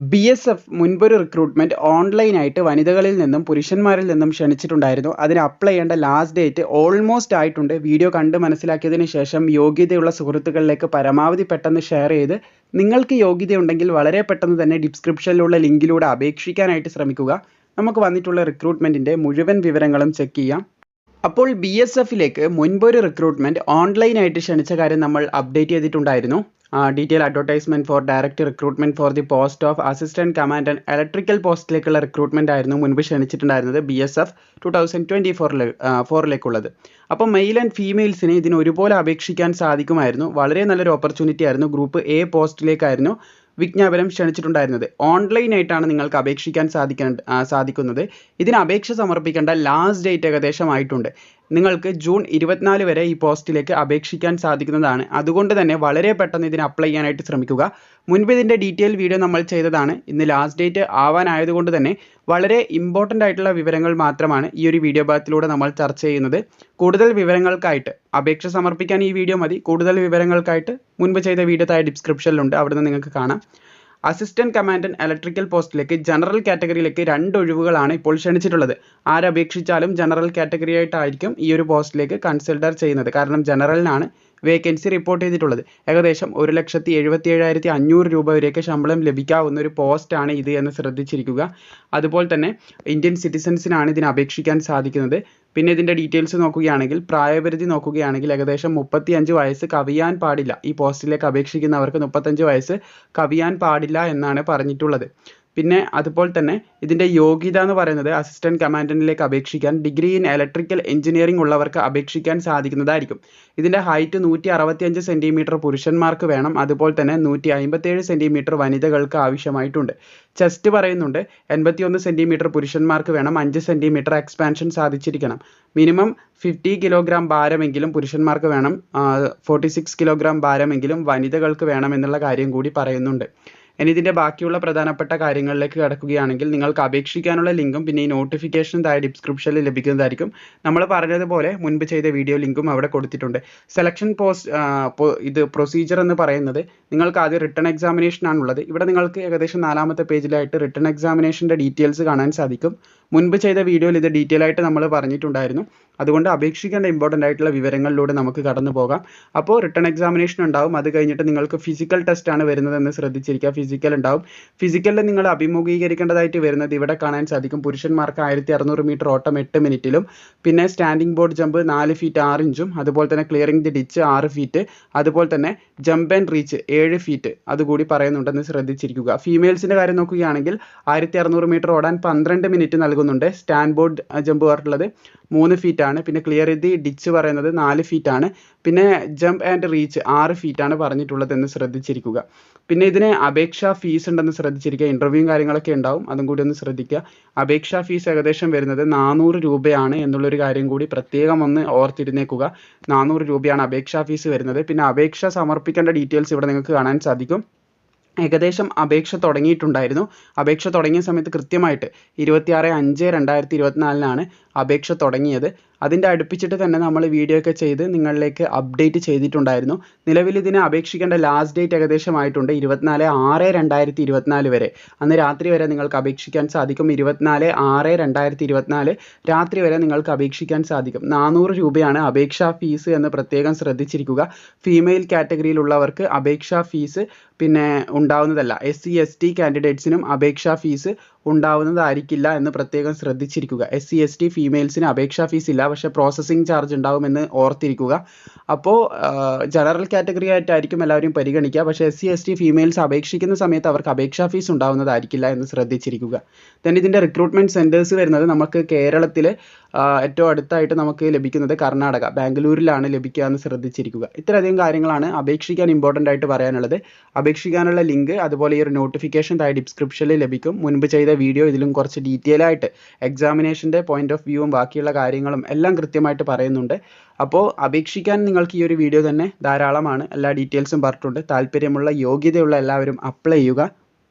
B S F മുൻപൊരു recruitment ഓൺലൈനായിട്ട് വനിതകളിൽ നിന്നും പുരുഷന്മാരിൽ നിന്നും ക്ഷണിച്ചിട്ടുണ്ടായിരുന്നു. അതിന് അപ്ലൈ ചെയ്യേണ്ട ലാസ്റ്റ് ഡേറ്റ് ഓൾമോസ്റ്റ് ആയിട്ടുണ്ട്. വീഡിയോ കണ്ട് മനസ്സിലാക്കിയതിന് ശേഷം യോഗ്യതയുള്ള സുഹൃത്തുക്കളിലേക്ക് പരമാവധി പെട്ടെന്ന് ഷെയർ ചെയ്ത് നിങ്ങൾക്ക് യോഗ്യതയുണ്ടെങ്കിൽ വളരെ പെട്ടെന്ന് തന്നെ ഡിസ്ക്രിപ്ഷനിലുള്ള ലിങ്കിലൂടെ അപേക്ഷിക്കാനായിട്ട് ശ്രമിക്കുക. നമുക്ക് വന്നിട്ടുള്ള റിക്രൂട്ട്മെന്റിന്റെ മുഴുവൻ വിവരങ്ങളും ചെക്ക് ചെയ്യാം. അപ്പോൾ ബി എസ് എഫിലേക്ക് മുൻപൊരു റിക്രൂട്ട്മെന്റ് ഓൺലൈനായിട്ട് ക്ഷണിച്ച കാര്യം നമ്മൾ അപ്ഡേറ്റ് ചെയ്തിട്ടുണ്ടായിരുന്നു. Detail advertisement for direct recruitment for the post of assistant commandant electrical പോസ്റ്റിലേക്കുള്ള recruitment ആയിരുന്നു മുൻപ് ക്ഷണിച്ചിട്ടുണ്ടായിരുന്നത് B S F two thousand twenty ഫോറിൽ ഫോറിലേക്കുള്ളത് അപ്പോൾ മെയിൽ ആൻഡ് ഫീമെയിൽസിനെ ഇതിന് ഒരുപോലെ അപേക്ഷിക്കാൻ സാധിക്കുമായിരുന്നു. വളരെ നല്ലൊരു ഓപ്പർച്യൂണിറ്റി ആയിരുന്നു. ഗ്രൂപ്പ് എ പോസ്റ്റിലേക്കായിരുന്നു വിജ്ഞാപനം ക്ഷണിച്ചിട്ടുണ്ടായിരുന്നത്. ഓൺലൈനായിട്ടാണ് നിങ്ങൾക്ക് അപേക്ഷിക്കാൻ സാധിക്കാൻ സാധിക്കുന്നത്. ഇതിന് അപേക്ഷ സമർപ്പിക്കേണ്ട ലാസ്റ്റ് ഡേറ്റ് ഏകദേശം ആയിട്ടുണ്ട്. നിങ്ങൾക്ക് ജൂൺ ഇരുപത്തിനാല് വരെ ഈ പോസ്റ്റിലേക്ക് അപേക്ഷിക്കാൻ സാധിക്കുന്നതാണ്. അതുകൊണ്ട് തന്നെ വളരെ പെട്ടെന്ന് ഇതിന് അപ്ലൈ ചെയ്യാനായിട്ട് ശ്രമിക്കുക. മുൻപ് ഇതിന്റെ ഡീറ്റെയിൽ വീഡിയോ നമ്മൾ ചെയ്തതാണ്. ഇന്ന് ലാസ്റ്റ് ഡേറ്റ് ആവാനായതുകൊണ്ട് തന്നെ വളരെ ഇമ്പോർട്ടന്റ് ആയിട്ടുള്ള വിവരങ്ങൾ മാത്രമാണ് ഈ ഒരു വീഡിയോ ഭാഗത്തിലൂടെ നമ്മൾ ചർച്ച ചെയ്യുന്നത്. കൂടുതൽ വിവരങ്ങൾക്കായിട്ട് അപേക്ഷ സമർപ്പിക്കാൻ ഈ വീഡിയോ മതി. കൂടുതൽ വിവരങ്ങൾക്കായിട്ട് മുൻപ് ചെയ്ത വീഡിയോ താഴെ ഡിസ്ക്രിപ്ഷനിലുണ്ട് അവിടുന്ന് നിങ്ങൾക്ക് കാണാം. അസിസ്റ്റന്റ് കമാൻഡന്റ് ഇലക്ട്രിക്കൽ പോസ്റ്റിലേക്ക് ജനറൽ കാറ്റഗറിയിലേക്ക് രണ്ട് ഒഴിവുകളാണ് ഇപ്പോൾ ക്ഷണിച്ചിട്ടുള്ളത്. ആരപേക്ഷിച്ചാലും ജനറൽ കാറ്റഗറി ആയിട്ടായിരിക്കും ഈ ഒരു പോസ്റ്റിലേക്ക് കൺസിഡർ ചെയ്യുന്നത്. കാരണം ജനറലിനാണ് വേക്കൻസി റിപ്പോർട്ട് ചെയ്തിട്ടുള്ളത്. ഏകദേശം ഒരു ലക്ഷത്തി എഴുപത്തി ഏഴായിരത്തി അഞ്ഞൂറ് രൂപ വരെയൊക്കെ ശമ്പളം ലഭിക്കാവുന്ന ഒരു പോസ്റ്റാണ് ഇത് എന്ന് ശ്രദ്ധിച്ചിരിക്കുക. അതുപോലെ തന്നെ ഇന്ത്യൻ സിറ്റിസൺസിനാണ് ഇതിന് അപേക്ഷിക്കാൻ സാധിക്കുന്നത്. പിന്നെ ഇതിന്റെ ഡീറ്റെയിൽസ് നോക്കുകയാണെങ്കിൽ പ്രായപരിധി നോക്കുകയാണെങ്കിൽ ഏകദേശം മുപ്പത്തി അഞ്ച് വയസ്സ് കവിയാൻ പാടില്ല. ഈ പോസ്റ്റിലേക്ക് അപേക്ഷിക്കുന്നവർക്ക് മുപ്പത്തഞ്ച് വയസ്സ് കവിയാൻ പാടില്ല എന്നാണ് പറഞ്ഞിട്ടുള്ളത്. പിന്നെ അതുപോലെ തന്നെ ഇതിന്റെ യോഗ്യത എന്ന് പറയുന്നത് അസിസ്റ്റന്റ് കമാൻഡന്റിലേക്ക് അപേക്ഷിക്കാൻ ഡിഗ്രി ഇൻ ഇലക്ട്രിക്കൽ എഞ്ചിനീയറിംഗ് ഉള്ളവർക്ക് അപേക്ഷിക്കാൻ സാധിക്കുന്നതായിരിക്കും. ഇതിന്റെ ഹൈറ്റ് നൂറ്റി അറുപത്തിയഞ്ച് സെന്റിമീറ്റർ പുരുഷന്മാർക്ക് വേണം. അതുപോലെ തന്നെ നൂറ്റി അമ്പത്തേഴ് സെന്റിമീറ്റർ വനിതകൾക്ക് ആവശ്യമായിട്ടുണ്ട്. ചെസ്റ്റ് പറയുന്നുണ്ട് എൺപത്തിയൊന്ന് സെന്റിമീറ്റർ പുരുഷന്മാർക്ക് വേണം. അഞ്ച് സെന്റിമീറ്റർ എക്സ്പാൻഷൻ സാധിച്ചിരിക്കണം. മിനിമം ഫിഫ്റ്റി കിലോഗ്രാം ഭാരമെങ്കിലും പുരുഷന്മാർക്ക് വേണം. ഫോർട്ടി സിക്സ് കിലോഗ്രാം ഭാരമെങ്കിലും വനിതകൾക്ക് വേണം എന്നുള്ള കാര്യം കൂടി പറയുന്നുണ്ട്. ഇനി ഇതിന്റെ ബാക്കിയുള്ള പ്രധാനപ്പെട്ട കാര്യങ്ങളിലേക്ക് കടക്കുകയാണെങ്കിൽ നിങ്ങൾക്ക് അപേക്ഷിക്കാനുള്ള ലിങ്കും പിന്നെ ഈ നോട്ടിഫിക്കേഷൻ താഴെ ഡിസ്ക്രിപ്ഷനിൽ ലഭിക്കുന്നതായിരിക്കും. നമ്മൾ പറഞ്ഞതുപോലെ മുൻപ് ചെയ്ത വീഡിയോ ലിങ്കും അവിടെ കൊടുത്തിട്ടുണ്ട്. സെലക്ഷൻ പോസ്റ്റ് ഇത് പ്രൊസീജിയർ എന്ന് പറയുന്നത് നിങ്ങൾക്ക് ആദ്യം റിട്ടേൺ എക്സാമിനേഷൻ ആണുള്ളത്. ഇവിടെ നിങ്ങൾക്ക് ഏകദേശം നാലാമത്തെ പേജിലായിട്ട് റിട്ടേൺ എക്സാമിനേഷന്റെ ഡീറ്റെയിൽസ് കാണാൻ സാധിക്കും. മുൻപ് ചെയ്ത വീഡിയോയിൽ ഇത് ഡീറ്റെയിൽ ആയിട്ട് നമ്മൾ പറഞ്ഞിട്ടുണ്ടായിരുന്നു. അതുകൊണ്ട് അപേക്ഷിക്കേണ്ട ഇമ്പോർട്ടന്റ് ആയിട്ടുള്ള വിവരങ്ങളിലൂടെ നമുക്ക് കടന്നു പോകാം. അപ്പോൾ റിട്ടേൺ എക്സാമിനേഷൻ ഉണ്ടാവും. അത് കഴിഞ്ഞിട്ട് നിങ്ങൾക്ക് ഫിസിക്കൽ ടെസ്റ്റ് ആണ് വരുന്നതെന്ന് ശ്രദ്ധിച്ചിരിക്കുക. ഫിസിക്കൽ ഉണ്ടാവും. ഫിസിക്കലിൽ നിങ്ങൾ അഭിമുഖീകരിക്കേണ്ടതായിട്ട് വരുന്നത് ഇവിടെ കാണാൻ സാധിക്കും. പുരുഷന്മാർക്ക് ആയിരത്തി അറുന്നൂറ് മീറ്റർ ഓട്ടം എട്ട് മിനിറ്റിലും പിന്നെ സ്റ്റാൻഡിംഗ് ബോർഡ് ജമ്പ് നാല് ഫീറ്റ് ആറ് ഇഞ്ചും അതുപോലെ തന്നെ ക്ലിയറിംഗ് ദി ഡിച്ച് ആറ് ഫീറ്റ് അതുപോലെ തന്നെ ജമ്പ് ആൻഡ് റീച്ച് ഏഴ് ഫീറ്റ് അതുകൂടി പറയുന്നുണ്ടെന്ന് ശ്രദ്ധിച്ചിരിക്കുക. ഫീമെയിൽസിന്റെ കാര്യം നോക്കുകയാണെങ്കിൽ ആയിരത്തി അറുന്നൂറ് മീറ്റർ ഓടാൻ പന്ത്രണ്ട് മിനിറ്റ് നൽകുന്നുണ്ട് സ്റ്റാൻഡ് ബോർഡ് ജമ്പ് പറഞ്ഞിട്ടുള്ളത് മൂന്ന് ആണ്. പിന്നെ ക്ലിയർ ദി ഡിച്ച് പറയുന്നത് നാല് ആണ്. പിന്നെ ജമ്പ് ആൻഡ് റീച്ച് ആറ് ഫീറ്റ് ആണ് പറഞ്ഞിട്ടുള്ളത് എന്ന് ശ്രദ്ധിച്ചിരിക്കുക. പിന്നെ ഇതിന് അപേക്ഷാ ഫീസ് ഉണ്ടെന്ന് ശ്രദ്ധിച്ചിരിക്കുക. ഇന്റർവ്യൂവും കാര്യങ്ങളൊക്കെ ഉണ്ടാവും. അതും കൂടി ഒന്ന് ശ്രദ്ധിക്കുക. അപേക്ഷാ ഫീസ് ഏകദേശം വരുന്നത് നാനൂറ് രൂപയാണ് എന്നുള്ളൊരു കാര്യം കൂടി പ്രത്യേകം ഒന്ന് ഓർത്തിരുന്നേക്കുക. നാനൂറ് രൂപയാണ് അപേക്ഷാ ഫീസ് വരുന്നത്. പിന്നെ അപേക്ഷ സമർപ്പിക്കേണ്ട ഡീറ്റെയിൽസ് ഇവിടെ നിങ്ങൾക്ക് കാണാൻ സാധിക്കും. ഏകദേശം അപേക്ഷ തുടങ്ങിയിട്ടുണ്ടായിരുന്നു. അപേക്ഷ തുടങ്ങിയ സമയത്ത് കൃത്യമായിട്ട് ഇരുപത്തിയാറ് അഞ്ച് രണ്ടായിരത്തി ഇരുപത്തിനാലിനാണ് അപേക്ഷ തുടങ്ങിയത്. അതിന്റെ അടുപ്പിച്ചിട്ട് തന്നെ നമ്മൾ വീഡിയോ ഒക്കെ ചെയ്ത് നിങ്ങളിലേക്ക് അപ്ഡേറ്റ് ചെയ്തിട്ടുണ്ടായിരുന്നു. നിലവിൽ ഇതിന് അപേക്ഷിക്കേണ്ട ലാസ്റ്റ് ഡേറ്റ് ഏകദേശം ആയിട്ടുണ്ട് ഇരുപത്തിനാല് ആറ് രണ്ടായിരത്തി ഇരുപത്തിനാല് വരെ. അന്ന് രാത്രി വരെ നിങ്ങൾക്ക് അപേക്ഷിക്കാൻ സാധിക്കും. ഇരുപത്തിനാല് ആറ് രണ്ടായിരത്തി ഇരുപത്തിനാല് രാത്രി വരെ നിങ്ങൾക്ക് അപേക്ഷിക്കാൻ സാധിക്കും. നാനൂറ് രൂപയാണ് അപേക്ഷാ ഫീസ് എന്ന് പ്രത്യേകം ശ്രദ്ധിച്ചിരിക്കുക. ഫീമെയിൽ കാറ്റഗറിയിലുള്ളവർക്ക് അപേക്ഷാ ഫീസ് പിന്നെ ഉണ്ടാവുന്നതല്ല. എസ് സി എസ് ടി കാൻഡിഡേറ്റ്സിനും അപേക്ഷാ ഫീസ് ഉണ്ടാവുന്നതായിരിക്കില്ല എന്ന് പ്രത്യേകം ശ്രദ്ധിച്ചിരിക്കുക. എസ് സി എസ് ടി ഫീമെയിൽസിന് അപേക്ഷാ ഫീസ് ഇല്ല. പക്ഷേ പ്രോസസ്സിംഗ് ചാർജ് ഉണ്ടാവുമെന്ന് ഓർത്തിരിക്കുക. അപ്പോൾ ജനറൽ കാറ്റഗറി ആയിട്ടായിരിക്കും എല്ലാവരും പരിഗണിക്കുക. പക്ഷേ S C S T females അപേക്ഷിക്കുന്ന സമയത്ത് അവർക്ക് അപേക്ഷാ ഫീസ് ഉണ്ടാവുന്നതായിരിക്കില്ല എന്ന് ശ്രദ്ധിച്ചിരിക്കുക. Then ഇതിന്റെ റിക്രൂട്ട്മെന്റ് സെന്റേഴ്സ് വരുന്നത് നമുക്ക് കേരളത്തിൽ ഏറ്റവും അടുത്തായിട്ട് നമുക്ക് ലഭിക്കുന്നത് കർണാടക. ബാംഗ്ലൂരിലാണ് ലഭിക്കുക എന്ന് ശ്രദ്ധിച്ചിരിക്കുക. ഇത്രയധികം കാര്യങ്ങളാണ് അപേക്ഷിക്കാൻ ഇമ്പോർട്ടന്റ് ആയിട്ട് പറയാനുള്ളത്. അപേക്ഷിക്കാനുള്ള ലിങ്ക് അതുപോലെ ഈ ഒരു നോട്ടിഫിക്കേഷൻ താഴെ ഡിസ്ക്രിപ്ഷനിൽ ലഭിക്കും. മുൻപ് ചെയ്ത വീഡിയോ ഇതിലും കുറച്ച് ഡീറ്റെയിൽ ആയിട്ട് എക്സാമിനേഷന്റെ പോയിന്റ് ഓഫ് വ്യൂവും ബാക്കിയുള്ള കാര്യങ്ങളും എല്ലാം കൃത്യമായിട്ട് പറയുന്നുണ്ട്. അപ്പോൾ അപേക്ഷിക്കാൻ നിങ്ങൾക്ക് ഈ ഒരു വീഡിയോ തന്നെ ധാരാളമാണ്. എല്ലാ ഡീറ്റെയിൽസും പറഞ്ഞിട്ടുണ്ട്. താല്പര്യമുള്ള യോഗ്യതയുള്ള എല്ലാവരും അപ്ലൈ ചെയ്യുക.